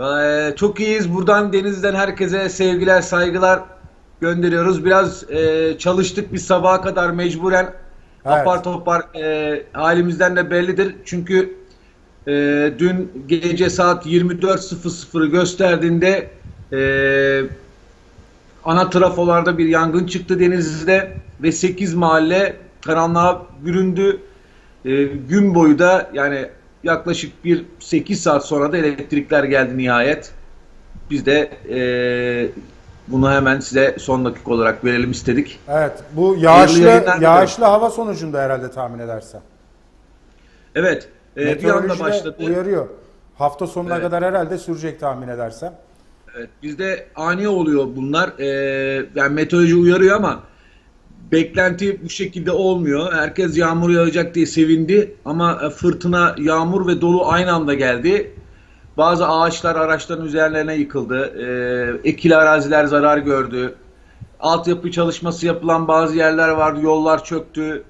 Ee, çok iyiyiz. Buradan Deniz'den herkese sevgiler, saygılar gönderiyoruz. Biraz e, çalıştık biz sabaha kadar mecburen. Evet. Apar topar e, halimizden de bellidir. Çünkü e, dün gece saat 24.00'ı gösterdiğinde e, ana trafolarda bir yangın çıktı Denizli'de ve 8 mahalle karanlığa büründü. E, gün boyu da yani yaklaşık bir 8 saat sonra da elektrikler geldi nihayet. Biz de e, bunu hemen size son dakika olarak verelim istedik. Evet. Bu yağışlı yağışlı hava sonucunda herhalde tahmin edersem. Evet, e, bir anda başladı. uyarıyor. Hafta sonuna Evet. kadar herhalde sürecek tahmin edersem. Evet, bizde ani oluyor bunlar. Ee, yani meteoroloji uyarıyor ama beklenti bu şekilde olmuyor. Herkes yağmur yağacak diye sevindi ama e, fırtına, yağmur ve dolu aynı anda geldi. Bazı ağaçlar araçların üzerlerine yıkıldı. Ee, ekili araziler zarar gördü. Altyapı çalışması yapılan bazı yerler vardı. Yollar çöktü.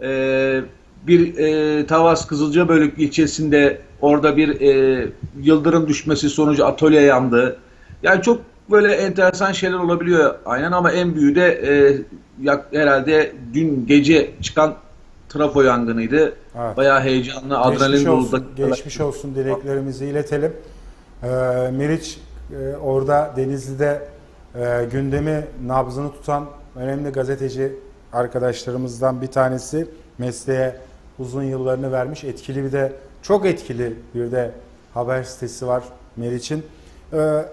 Ee, bir e, Tavas Kızılcabölük ilçesinde orada bir e, yıldırım düşmesi sonucu atölye yandı. Yani çok böyle enteresan şeyler olabiliyor aynen ama en büyüğü de e, yak- herhalde dün gece çıkan trafo yangınıydı. Evet. Bayağı heyecanlı, adrenalin dolu dakikalar. geçmiş olsun dileklerimizi iletelim. Ee, Meriç e, orada Denizli'de e, gündemi nabzını tutan önemli gazeteci arkadaşlarımızdan bir tanesi. Mesleğe uzun yıllarını vermiş. Etkili bir de çok etkili bir de haber sitesi var Meriç'in. Ee,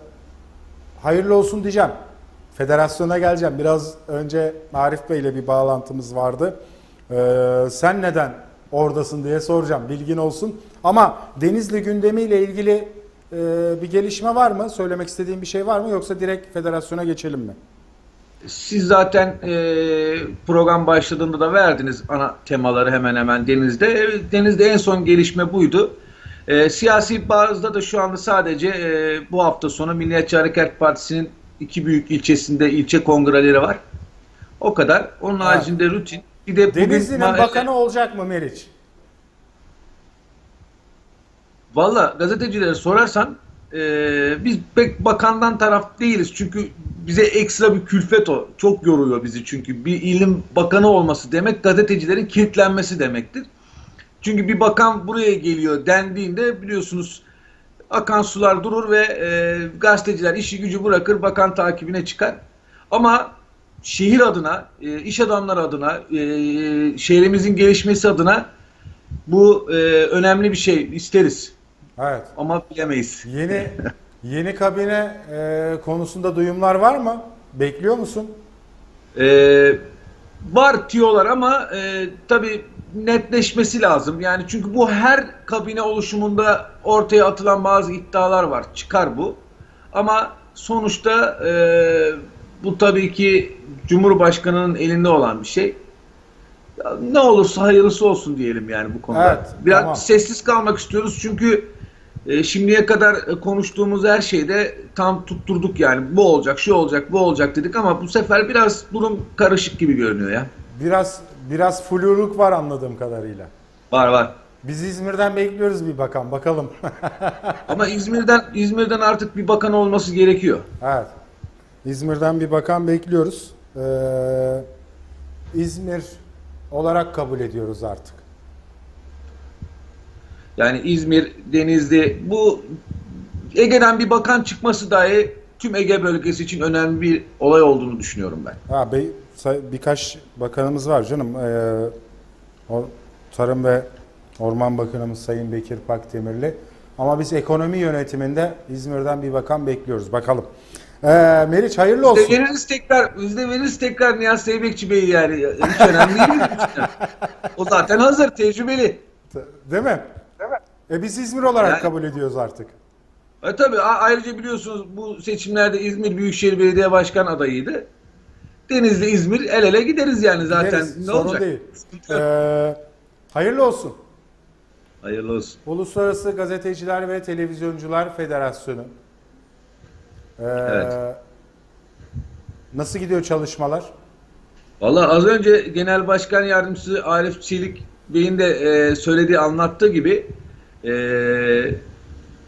hayırlı olsun diyeceğim. Federasyona geleceğim. Biraz önce Arif Bey ile bir bağlantımız vardı. Ee, sen neden oradasın diye soracağım. Bilgin olsun. Ama Denizli gündemiyle ilgili e, bir gelişme var mı? Söylemek istediğin bir şey var mı? Yoksa direkt federasyona geçelim mi? Siz zaten e, program başladığında da verdiniz ana temaları hemen hemen Deniz'de. Evet, Deniz'de en son gelişme buydu. E, siyasi bazda da şu anda sadece e, bu hafta sonu Milliyetçi Hareket Partisi'nin iki büyük ilçesinde ilçe kongreleri var. O kadar. Onun Evet. haricinde rutin. Bir de Denizli'nin bakanı olacak mı Meriç? Valla gazetecilere sorarsan e, biz pek bakandan taraf değiliz. Çünkü bize ekstra bir külfet o. Çok yoruyor bizi çünkü. Bir ilim bakanı olması demek gazetecilerin kilitlenmesi demektir. Çünkü bir bakan buraya geliyor dendiğinde biliyorsunuz akan sular durur ve e, gazeteciler işi gücü bırakır bakan takibine çıkar. Ama şehir adına, e, iş adamları adına, e, şehrimizin gelişmesi adına bu e, önemli bir şey isteriz. Evet. Ama bilemeyiz. Yeni yeni kabine e, konusunda duyumlar var mı? Bekliyor musun? Ee, var tiyolar ama e, tabii netleşmesi lazım. Yani çünkü bu her kabine oluşumunda ortaya atılan bazı iddialar var. Çıkar bu. Ama sonuçta e, bu tabii ki Cumhurbaşkanı'nın elinde olan bir şey. Ya Ne olursa hayırlısı olsun diyelim yani bu konuda. Evet, Biraz tamam. sessiz kalmak istiyoruz çünkü e, şimdiye kadar e, konuştuğumuz her şeyde tam tutturduk yani. Bu olacak, şu olacak, bu olacak dedik ama bu sefer biraz durum karışık gibi görünüyor ya. Biraz biraz fluluk var anladığım kadarıyla. Var var. Biz İzmir'den bekliyoruz bir bakan. Bakalım. Ama İzmir'den İzmir'den artık bir bakan olması gerekiyor. evet. İzmir'den bir bakan bekliyoruz. Ee, İzmir olarak kabul ediyoruz artık. Yani İzmir, Denizli bu Ege'den bir bakan çıkması dahi tüm Ege bölgesi için önemli bir olay olduğunu düşünüyorum ben. Ha, bey- say- birkaç bakanımız var canım. Ee, o, Tarım ve Orman Bakanımız Sayın Bekir Pakdemirli. Ama biz ekonomi yönetiminde İzmir'den bir bakan bekliyoruz. Bakalım. Ee, Meriç hayırlı olsun. de veririz tekrar, biz de veririz tekrar Nihat Zeybekçi Bey'i yani. Hiç önemli değil. O zaten hazır, tecrübeli. Değil mi? Değil mi? E biz İzmir olarak Yani- kabul ediyoruz artık. E tabii ayrıca biliyorsunuz bu seçimlerde İzmir Büyükşehir Belediye Başkan adayıydı. Denizli İzmir el ele gideriz yani zaten. Gideriz, ne sorun olacak? değil. Ee, hayırlı olsun. Hayırlı olsun. Uluslararası Gazeteciler ve Televizyoncular Federasyonu. Ee, Evet. Nasıl gidiyor çalışmalar? Valla az önce Genel Başkan Yardımcısı Arif Çelik Bey'in de e, söylediği anlattığı gibi e,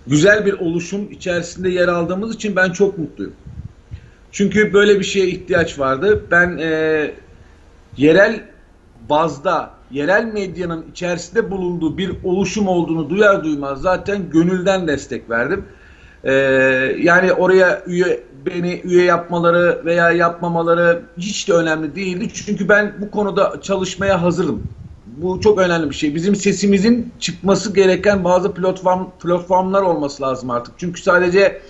güzel bir oluşum içerisinde yer aldığımız için ben çok mutluyum. Çünkü böyle bir şeye ihtiyaç vardı. Ben e, yerel bazda, yerel medyanın içerisinde bulunduğu bir oluşum olduğunu duyar duymaz zaten gönülden destek verdim. E, yani oraya üye beni üye yapmaları veya yapmamaları hiç de önemli değildi. Çünkü ben bu konuda çalışmaya hazırım. Bu çok önemli bir şey. Bizim sesimizin çıkması gereken bazı platform platformlar olması lazım artık. Çünkü sadece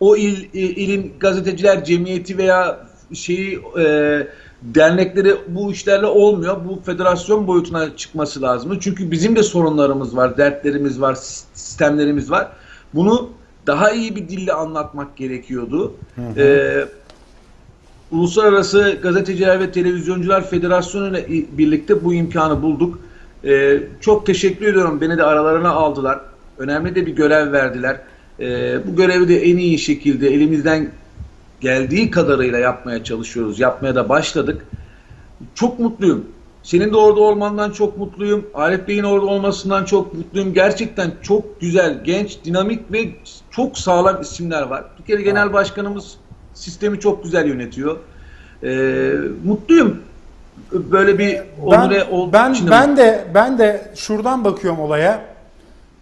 o il, ilin gazeteciler cemiyeti veya şeyi e, dernekleri bu işlerle olmuyor. Bu federasyon boyutuna çıkması lazım. Çünkü bizim de sorunlarımız var, dertlerimiz var, sistemlerimiz var. Bunu daha iyi bir dille anlatmak gerekiyordu. Hı hı. Ee, Uluslararası Gazeteciler ve Televizyoncular Federasyonu ile birlikte bu imkanı bulduk. Ee, çok teşekkür ediyorum. Beni de aralarına aldılar. Önemli de bir görev verdiler. Ee, bu görevi de en iyi şekilde elimizden geldiği kadarıyla yapmaya çalışıyoruz. Yapmaya da başladık. Çok mutluyum. Senin de orada olmandan çok mutluyum. Arif Bey'in orada olmasından çok mutluyum. Gerçekten çok güzel, genç, dinamik ve çok sağlam isimler var. Bir kere genel başkanımız sistemi çok güzel yönetiyor. Ee, mutluyum. Böyle bir onure ben, ben, ben de ben de şuradan bakıyorum olaya.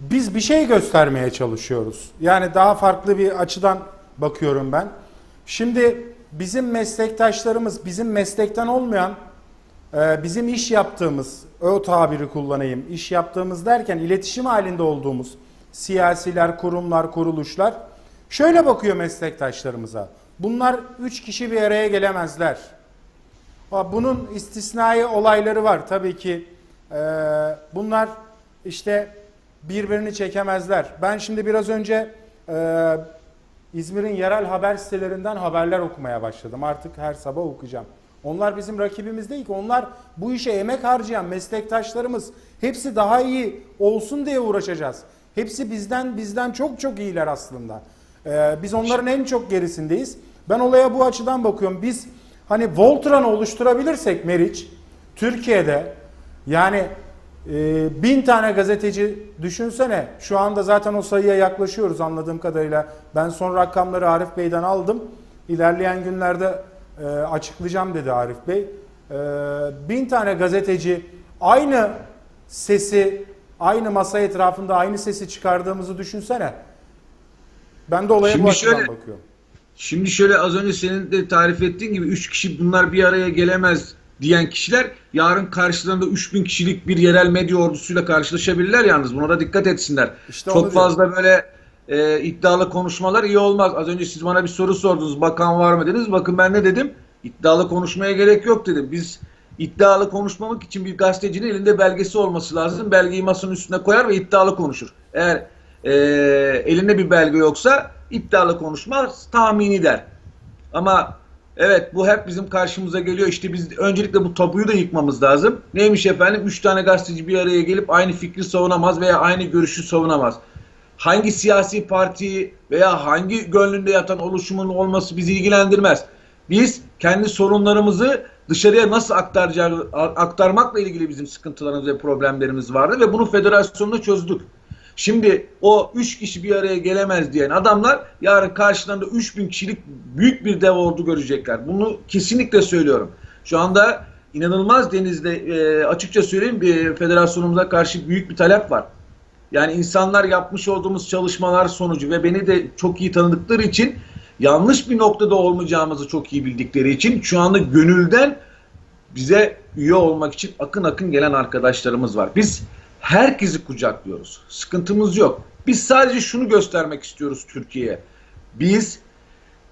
Biz bir şey göstermeye çalışıyoruz. Yani daha farklı bir açıdan bakıyorum ben. Şimdi bizim meslektaşlarımız, bizim meslekten olmayan, e, bizim iş yaptığımız, o tabiri kullanayım, iş yaptığımız derken iletişim halinde olduğumuz siyasiler, kurumlar, kuruluşlar şöyle bakıyor meslektaşlarımıza. Bunlar üç kişi bir araya gelemezler. Bunun istisnai olayları var tabii ki. E, bunlar işte birbirini çekemezler. Ben şimdi biraz önce e, İzmir'in yerel haber sitelerinden haberler okumaya başladım. Artık her sabah okuyacağım. Onlar bizim rakibimiz değil ki. Onlar bu işe emek harcayan meslektaşlarımız. Hepsi daha iyi olsun diye uğraşacağız. Hepsi bizden bizden çok çok iyiler aslında. Ee, biz onların en çok gerisindeyiz. Ben olaya bu açıdan bakıyorum. Biz hani Voltran'ı oluşturabilirsek Meriç, Türkiye'de yani e, bin tane gazeteci düşünsene. Şu anda zaten o sayıya yaklaşıyoruz anladığım kadarıyla. Ben son rakamları Arif Bey'den aldım. İlerleyen günlerde e, açıklayacağım dedi Arif Bey. E, bin tane gazeteci aynı sesi, aynı masa etrafında aynı sesi çıkardığımızı düşünsene. Ben de olaya Şimdi bu açıdan şöyle, bakıyorum. Şimdi şöyle az önce senin de tarif ettiğin gibi üç kişi bunlar bir araya gelemez diyen kişiler yarın karşılarında 3000 kişilik bir yerel medya ordusuyla karşılaşabilirler yalnız. Buna da dikkat etsinler. İşte Çok fazla böyle e, iddialı konuşmalar iyi olmaz. Az önce siz bana bir soru sordunuz. Bakan var mı dediniz. Bakın ben ne dedim? İddialı konuşmaya gerek yok dedim. Biz iddialı konuşmamak için bir gazetecinin elinde belgesi olması lazım. Belgeyi masanın üstüne koyar ve iddialı konuşur. Eğer e, elinde bir belge yoksa iddialı konuşmaz, tahmini der. Ama evet bu hep bizim karşımıza geliyor. İşte biz öncelikle bu tabuyu da yıkmamız lazım. Neymiş efendim? Üç tane gazeteci bir araya gelip aynı fikri savunamaz veya aynı görüşü savunamaz. Hangi siyasi parti veya hangi gönlünde yatan oluşumun olması bizi ilgilendirmez. Biz kendi sorunlarımızı dışarıya nasıl aktaracak, aktarmakla ilgili bizim sıkıntılarımız ve problemlerimiz vardı ve bunu federasyonda çözdük. Şimdi o 3 kişi bir araya gelemez diyen adamlar yarın karşılarında 3000 kişilik büyük bir dev ordu görecekler. Bunu kesinlikle söylüyorum. Şu anda inanılmaz denizde e, açıkça söyleyeyim e, federasyonumuza karşı büyük bir talep var. Yani insanlar yapmış olduğumuz çalışmalar sonucu ve beni de çok iyi tanıdıkları için yanlış bir noktada olmayacağımızı çok iyi bildikleri için şu anda gönülden bize üye olmak için akın akın gelen arkadaşlarımız var. Biz herkesi kucaklıyoruz. Sıkıntımız yok. Biz sadece şunu göstermek istiyoruz Türkiye'ye. Biz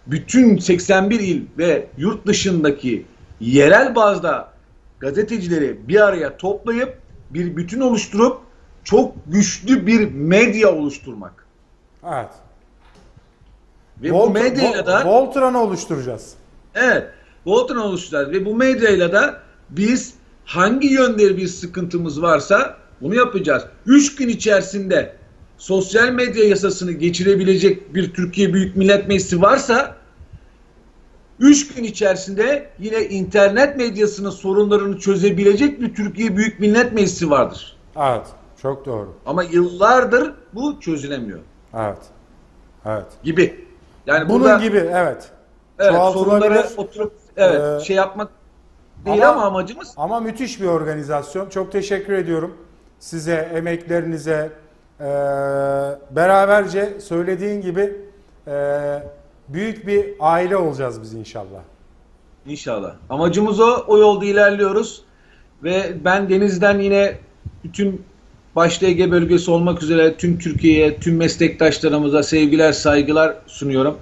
bütün 81 il ve yurt dışındaki yerel bazda gazetecileri bir araya toplayıp bir bütün oluşturup çok güçlü bir medya oluşturmak. Evet. Ve Volt, bu medyayla da Voltran'ı oluşturacağız. Evet. Voltran'ı oluşturacağız ve bu medyayla da biz hangi yönde bir sıkıntımız varsa bunu yapacağız. 3 gün içerisinde sosyal medya yasasını geçirebilecek bir Türkiye Büyük Millet Meclisi varsa 3 gün içerisinde yine internet medyasının sorunlarını çözebilecek bir Türkiye Büyük Millet Meclisi vardır. Evet, çok doğru. Ama yıllardır bu çözülemiyor. Evet. Evet. gibi. Yani Bunun burada gibi evet. evet, sorunları oturup evet Ee, şey yapmak değil ama- ama, amacımız Ama müthiş bir organizasyon. Çok teşekkür ediyorum size, emeklerinize. Ee, beraberce söylediğin gibi e, büyük bir aile olacağız biz inşallah. İnşallah. Amacımız o. O yolda ilerliyoruz. Ve ben Deniz'den yine bütün başta Ege bölgesi olmak üzere tüm Türkiye'ye, tüm meslektaşlarımıza sevgiler, saygılar sunuyorum.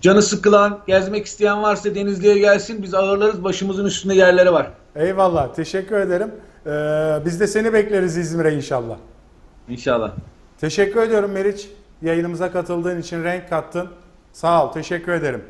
Canı sıkılan, gezmek isteyen varsa Denizli'ye gelsin. Biz ağırlarız. Başımızın üstünde yerleri var. Eyvallah, teşekkür ederim. Ee, biz de seni bekleriz İzmir'e inşallah. İnşallah. Teşekkür ediyorum Meriç. Yayınımıza katıldığın için renk kattın. Sağ ol, teşekkür ederim.